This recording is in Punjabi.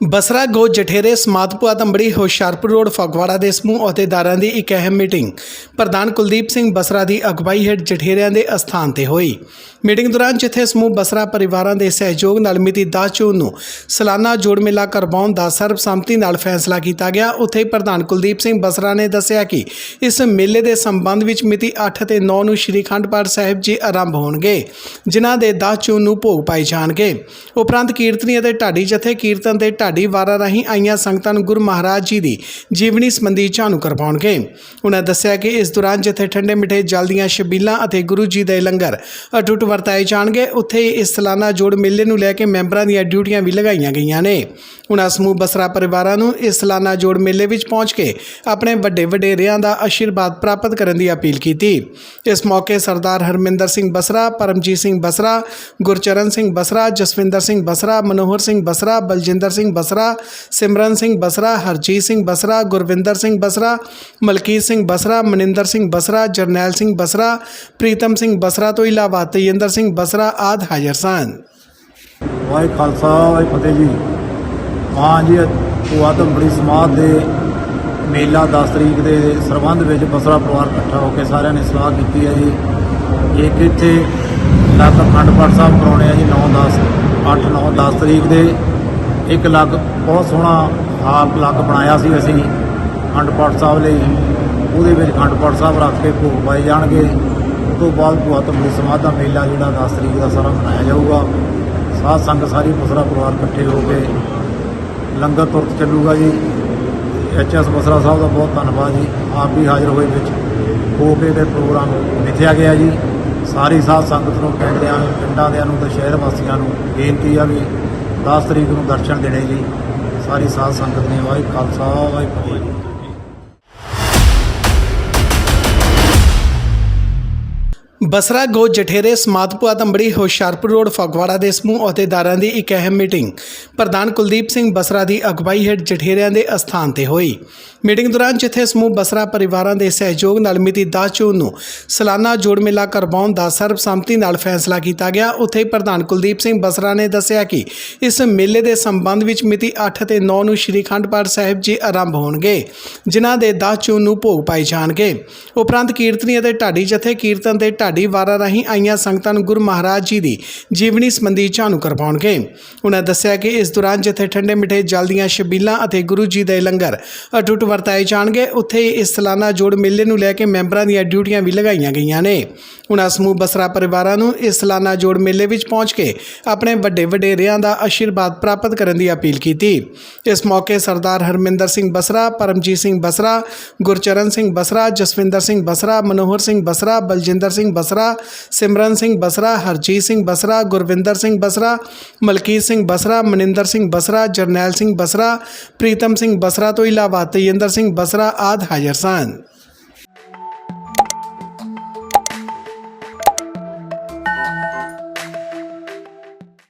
ਬਸਰਾ ਗੋ ਜਠੇਰੇ ਸਮਾਦਪੁਆ ਤੰਬੜੀ ਹੁਸ਼ਿਆਰਪੁਰ ਰੋਡ, ਫਗਵਾੜਾ ਦੇ ਸਮੂਹ ਅਹੁਦੇਦਾਰਾਂ ਦੀ ਇੱਕ ਅਹਿਮ ਮੀਟਿੰਗ। ਪ੍ਰਧਾਨ ਕੁਲਦੀਪ ਸਿੰਘ ਬਸਰਾ ਦੀ ਅਗਵਾਈ ਹੇਠ ਜਠੇਰਿਆਂ ਦੇ ਅਸਥਾਨ ਤੇ ਹੋਈ। ਮੀਟਿੰਗ ਦੌਰਾਨ ਜਿੱਥੇ ਸਮੂਹ ਬਸਰਾ ਪਰਿਵਾਰਾਂ ਦੇ ਸਹਿਯੋਗ ਨਾਲ ਮਿਤੀ 10 ਜੂਨ ਨੂੰ ਸਾਲਾਨਾ ਜੋੜ ਮੇਲਾ ਕਰਵਾਉਣ ਦਾ ਸਰਬਸੰਮਤੀ ਨਾਲ ਫੈਸਲਾ ਕੀਤਾ ਗਿਆ, ਉੱਥੇ ਪ੍ਰਧਾਨ ਕੁਲਦੀਪ ਸਿੰਘ ਬਸਰਾ ਨੇ ਦੱਸਿਆ ਕਿ ਇਸ ਮੇਲੇ ਦੇ ਸੰਬੰਧ ਵਿੱਚ ਮਿਤੀ 8 ਤੇ 9 ਨੂੰ ਸ਼੍ਰੀ ਅਖੰਡ ਪਾਠ ਸਾਹਿਬ ਜੀ ਆਰੰਭ ਹੋਣਗੇ, ਜਿਨ੍ਹਾਂ ਦੇ 10 ਜੂਨ ਨੂੰ ਭੋਗ ਪਾਏ ਜਾਣਗੇ। ਉਪਰੰਤ ਕੀਰਤਨੀ ਅਤੇ ਢਾਡੀ ਜਥੇ ਕੀਰਤਨ ਤੇ ਢਾਡੀ ਵਾਰਾਂ ਰਾਹੀਂ ਆਈਆਂ ਸੰਗਤਾਂ ਨੂੰ ਗੁਰੂ ਮਹਾਰਾਜ ਜੀ ਦੀ ਜੀਵਨੀ ਸੰਬੰਧੀ ਜਾਣੂ ਕਰਵਾਉਣਗੇ। ਉਹਨਾਂ ਦੱਸਿਆ ਕਿ ਇਸ ਦੌਰਾਨ ਜਿੱਥੇ ਠੰਡੇ ਮਿੱਠੇ ਜਲ ਦੀਆਂ ਛਬੀਲਾਂ ਅਤੇ ਗੁਰੂ ਜੀ ਦੇ ਲੰਗਰ ਅਟੁੱਟ ਵਰਤਾਏ ਜਾਣਗੇ, ਉੱਥੇ ਹੀ ਇਸ ਸਾਲਾਨਾ ਜੋੜ ਮੇਲੇ ਨੂੰ ਲੈ ਕੇ ਮੈਂਬਰਾਂ ਦੀਆਂ ਡਿਊਟੀਆਂ ਵੀ ਲਗਾਈਆਂ ਗਈਆਂ ਨੇ। ਉਹਨਾਂ ਸਮੂਹ ਬਸਰਾ ਪਰਿਵਾਰਾਂ ਨੂੰ ਇਸ ਸਾਲਾਨਾ ਜੋੜ ਮੇਲੇ ਵਿੱਚ ਪਹੁੰਚ ਕੇ ਆਪਣੇ ਵੱਡੇ ਵਡੇਰਿਆਂ ਦਾ ਆਸ਼ੀਰਵਾਦ ਪ੍ਰਾਪਤ ਕਰਨ ਦੀ ਅਪੀਲ ਕੀਤੀ। ਇਸ ਮੌਕੇ ਸਰਦਾਰ ਹਰਮਿੰਦਰ ਸਿੰਘ ਬਸਰਾ, ਪਰਮਜੀਤ ਸਿੰਘ ਬਸਰਾ, ਗੁਰਚਰਨ ਸਿੰਘ ਬਸਰਾ, ਜਸਵਿੰਦਰ ਸਿੰਘ ਬਸਰਾ, ਮਨੋਹਰ ਸਿੰਘ ਬਸਰਾ, ਬਲਜਿੰਦਰ ਸਿੰਘ ਬਸਰਾ, ਸਿਮਰਨ ਸਿੰਘ ਬਸਰਾ, ਹਰਜੀਤ ਸਿੰਘ ਬਸਰਾ, ਗੁਰਵਿੰਦਰ ਸਿੰਘ ਬਸਰਾ, ਮਲਕੀਤ ਸਿੰਘ ਬਸਰਾ, ਮਨਿੰਦਰ ਸਿੰਘ ਬਸਰਾ, ਜਰਨੈਲ ਸਿੰਘ ਬਸਰਾ, ਪ੍ਰੀਤਮ ਸਿੰਘ ਬਸਰਾ ਤੋਂ ਇਲਾਵਾ ਤੇਜਿੰਦਰ ਸਿੰਘ ਬਸਰਾ ਆਦ ਹਾਜ਼ਰ ਸਨ। ਵਾਹਿ ਖਾਲਸਾ ਵਾਹਿ ਫਤਿਹ ਜੀ। ਹਾਂ ਜੀ, ਭੂਆ ਧੰਬੜੀ ਸਮਾਧ ਦੇ ਮੇਲਾ 10 ਤਰੀਕ ਦੇ ਸਰਬੰਧ ਵਿੱਚ ਬਸਰਾ ਪਰਿਵਾਰ ਇਕੱਠਾ ਹੋ ਕੇ ਸਾਰਿਆਂ ਨੇ ਸਲਾਹ ਕੀਤੀ ਹੈ ਜੀ। ਇੱਕ ਇੱਥੇ ਲੱਗ ਅਖੰਡ ਪਾਠ ਸਾਹਿਬ ਕਰਾਉਣੇ ਆ ਜੀ 9 10 8 9 10 ਤਰੀਕ ਦੇ। ਇੱਕ ਲੱਗ ਬਹੁਤ ਸੋਹਣਾ ਹਾਲ ਲੱਗ ਬਣਾਇਆ ਸੀ ਅਸੀਂ ਅਖੰਡ ਪਾਠ ਸਾਹਿਬ ਲਈ। ਉਹਦੇ ਵਿੱਚ ਅਖੰਡ ਪਾਠ ਸਾਹਿਬ ਰੱਖ ਕੇ ਭੋਗ ਪਾਏ ਜਾਣਗੇ। ਉਸ ਤੋਂ ਬਾਅਦ ਭੂਆ ਧੰਬੜੀ ਸਮਾਧ ਦਾ ਮੇਲਾ ਜਿਹੜਾ 10 ਤਰੀਕ ਦਾ ਸਾਰਾ ਮਨਾਇਆ ਜਾਊਗਾ। ਸਾਧ ਸੰਗਤ ਸਾਰੀ ਬਸਰਾ ਪਰਿਵਾਰ ਇਕੱਠੇ ਹੋ ਕੇ ਲੰਗਰ ਤੁਰਤ ਚੱਲੂਗਾ ਜੀ। ਐਚ ਐਸ ਬਸਰਾ ਸਾਹਿਬ ਦਾ ਬਹੁਤ ਧੰਨਵਾਦ ਜੀ। ਆਪ ਵੀ ਹਾਜ਼ਰ ਹੋਏ ਵਿੱਚ। ਹੋ ਕੇ ਤੇ ਪ੍ਰੋਗਰਾਮ ਮਿਥਿਆ ਗਿਆ ਜੀ। ਸਾਰੀ ਸਾਧ ਸੰਗਤ ਨੂੰ ਪਿੰਡ ਦਿਆਂ ਨੂੰ ਪਿੰਡਾਂ ਦਿਆਂ ਨੂੰ ਤੇ ਸ਼ਹਿਰ ਵਾਸੀਆਂ ਨੂੰ ਬੇਨਤੀ ਆ ਵੀ 10 ਤਰੀਕ ਨੂੰ ਦਰਸ਼ਨ ਦੇਣੇ ਜੀ। ਸਾਰੀ ਸਾਧ ਸੰਗਤ ਨੇ ਵਾਹਿਗੁਰੂ ਖਾਲਸਾ ਵਾਹਿਗੁਰੂ ਬਸਰਾ ਗੋ ਜਠੇਰੇ ਸਮਾਦਪੁਆ ਤੰਬੜੀ ਹੁਸ਼ਿਆਰਪੁਰ ਰੋਡ, ਫਗਵਾੜਾ ਦੇ ਸਮੂਹ ਅਹੁਦੇਦਾਰਾਂ ਦੀ ਇੱਕ ਅਹਿਮ ਮੀਟਿੰਗ। ਪ੍ਰਧਾਨ ਕੁਲਦੀਪ ਸਿੰਘ ਬਸਰਾ ਦੀ ਅਗਵਾਈ ਹੇਠ ਜਠੇਰਿਆਂ ਦੇ ਅਸਥਾਨ ਤੇ ਹੋਈ। ਮੀਟਿੰਗ ਦੌਰਾਨ ਜਿੱਥੇ ਸਮੂਹ ਬਸਰਾ ਪਰਿਵਾਰਾਂ ਦੇ ਸਹਿਯੋਗ ਨਾਲ ਮਿਤੀ 10 ਜੂਨ ਨੂੰ ਸਾਲਾਨਾ ਜੋੜ ਮੇਲਾ ਕਰਵਾਉਣ ਦਾ ਸਰਬਸੰਮਤੀ ਨਾਲ ਫੈਸਲਾ ਕੀਤਾ ਗਿਆ, ਉੱਥੇ ਪ੍ਰਧਾਨ ਕੁਲਦੀਪ ਸਿੰਘ ਬਸਰਾ ਨੇ ਦੱਸਿਆ ਕਿ ਇਸ ਮੇਲੇ ਦੇ ਸੰਬੰਧ ਵਿੱਚ ਮਿਤੀ 8 ਤੇ 9 ਨੂੰ ਸ਼੍ਰੀ ਅਖੰਡ ਪਾਠ ਸਾਹਿਬ ਜੀ ਆਰੰਭ ਹੋਣਗੇ, ਜਿਨ੍ਹਾਂ ਦੇ 10 ਜੂਨ ਨੂੰ ਭੋਗ ਪਾਏ ਜਾਣਗੇ। ਉਪਰੰਤ ਕੀਰਤਨੀ ਅਤੇ ਢਾਡੀ ਜਥੇ ਕੀਰਤਨ ਤੇ ਢਾਡੀ ਵਾਰਾਂ ਰਾਹੀਂ ਆਈਆਂ ਸੰਗਤਾਂ ਨੂੰ ਗੁਰੂ ਮਹਾਰਾਜ ਜੀ ਦੀ ਜੀਵਨੀ ਸੰਬੰਧੀ ਜਾਣੂ ਕਰਵਾਉਣਗੇ। ਉਹਨਾਂ ਦੱਸਿਆ ਕਿ ਇਸ ਦੌਰਾਨ ਜਿੱਥੇ ਠੰਡੇ ਮਿੱਠੇ ਜਲ ਦੀਆਂ ਛਬੀਲਾਂ ਅਤੇ ਗੁਰੂ ਜੀ ਦੇ ਲੰਗਰ ਅਟੁੱਟ ਵਰਤਾਏ ਜਾਣਗੇ, ਉੱਥੇ ਹੀ ਇਸ ਸਾਲਾਨਾ ਜੋੜ ਮੇਲੇ ਨੂੰ ਲੈ ਕੇ ਮੈਂਬਰਾਂ ਦੀਆਂ ਡਿਊਟੀਆਂ ਵੀ ਲਗਾਈਆਂ ਗਈਆਂ ਨੇ। ਉਹਨਾਂ ਸਮੂਹ ਬਸਰਾ ਪਰਿਵਾਰਾਂ ਨੂੰ ਇਸ ਸਾਲਾਨਾ ਜੋੜ ਮੇਲੇ ਵਿੱਚ ਪਹੁੰਚ ਕੇ ਆਪਣੇ ਵੱਡੇ ਵਡੇਰਿਆਂ ਦਾ ਆਸ਼ੀਰਵਾਦ ਪ੍ਰਾਪਤ ਕਰਨ ਦੀ ਅਪੀਲ ਕੀਤੀ। ਇਸ ਮੌਕੇ ਸਰਦਾਰ ਹਰਮਿੰਦਰ ਸਿੰਘ ਬਸਰਾ, ਪਰਮਜੀਤ ਸਿੰਘ ਬਸਰਾ, ਗੁਰਚਰਨ ਸਿੰਘ ਬਸਰਾ, ਜਸਵਿੰਦਰ ਸਿੰਘ ਬਸਰਾ, ਮਨੋਹਰ ਸਿੰਘ ਬਸਰਾ, ਬਲਜਿੰਦਰ ਸਿੰਘ ਬਸਰਾ ਸਿਮਰਨ ਸਿੰਘ ਬਸਰਾ ਹਰਜੀਤ ਸਿੰਘ ਬਸਰਾ ਗੁਰਵਿੰਦਰ ਸਿੰਘ ਬਸਰਾ ਮਲਕੀਤ ਸਿੰਘ ਬਸਰਾ ਮਨਿੰਦਰ ਸਿੰਘ ਬਸਰਾ ਜਰਨੈਲ ਸਿੰਘ ਬਸਰਾ ਪ੍ਰੀਤਮ ਸਿੰਘ ਬਸਰਾ ਤੋਂ ਇਲਾਵਾ ਤੇਜਿੰਦਰ ਸਿੰਘ ਬਸਰਾ ਆਦ ਹਾਜ਼ਰ ਸਨ